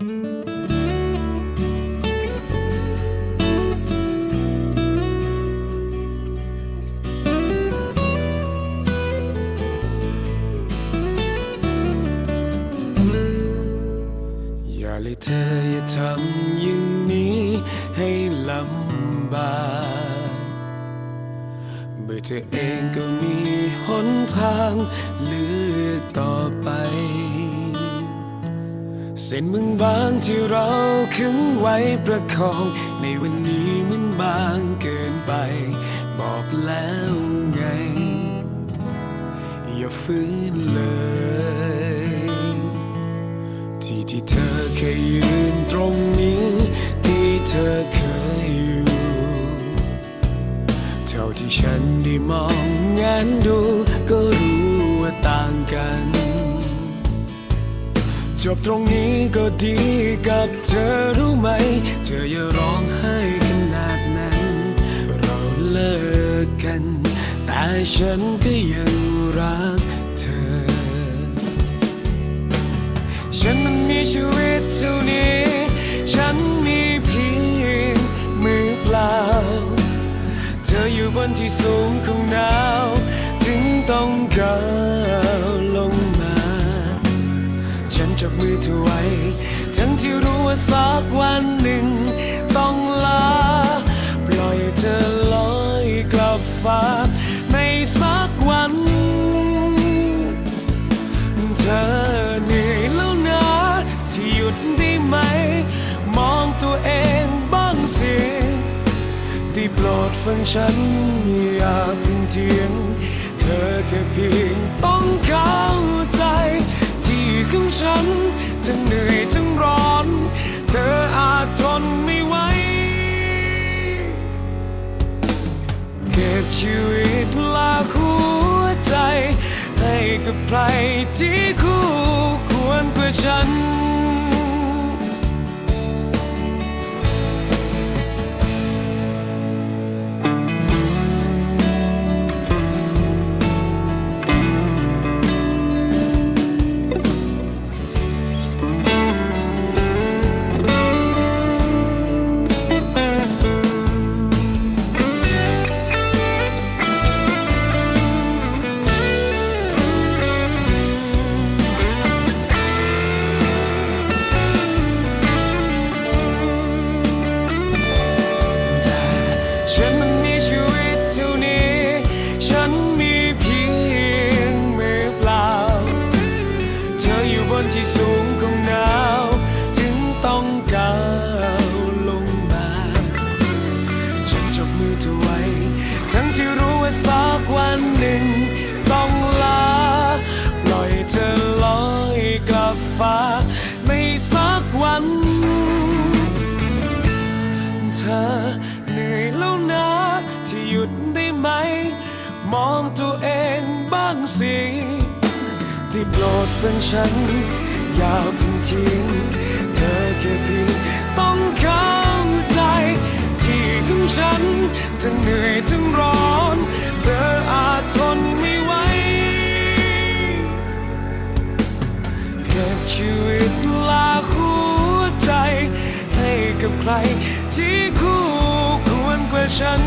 อย่าเลยเธออย่าทำอย่างนี้ให้ลำบากเมื่อเธอเองก็มีหนทางเลือกต่อไป เส้นมึงบางที่เราขึงไว้ประคอง ในวันนี้มันบางเกินไป บอกแล้วไง อย่าฝืนเลย ที่ที่เธอเคยยืนตรงนี้ ที่เธอเคยอยู่ เท่าที่ฉันได้มองงานดูก็รู้ว่าต่างกัน จบตรงนี้ก็ดีกับเธอรู้ไหม เธออย่าร้องไห้ขนาดนั้น เราเลิกกัน แต่ฉันก็ยังรักเธอ ฉันมันมีชีวิตเท่านี้ ฉันมีเพียงมือเปล่า เธออยู่บนที่สูงของหนาว ถึงต้องกาว จับมือเธอไว้ ทั้งที่รู้ว่าสักวันหนึ่ง ต้องลา ปล่อยเธอลอยกลับฟ้า ในสักวัน เธอเหนื่อยแล้วนะที่หยุดได้ไหม มองตัวเองบ้างสิได้โปรดฟังฉันอย่าเพิ่งเถียง เธอแค่เพียงต้อง กับใครที่คู่ควรเพื่อฉัน เธออยู่บนที่สูงของหนาวถึงต้องก้าวลงมา ฉันจับมือเธอไว้ ทั้งที่รู้ว่าสักวันหนึ่งต้องลา ปล่อยเธอลอยกลับฟ้าในสักวันเธอเหนื่อยแล้วนะที่หยุดได้ไหม มองตัวเองบ้างสิ ได้โปรดฟังฉัน อย่าเพิ่งทิ้งเธอแค่เพียงต้องเข้าใจ ที่ของฉันทั้งเหนื่อยทั้งร้อน เธออาจทนไม่ไหวเก็บชีวิตลาหัวใจ ให้กับใครที่คู่ควรกว่าฉัน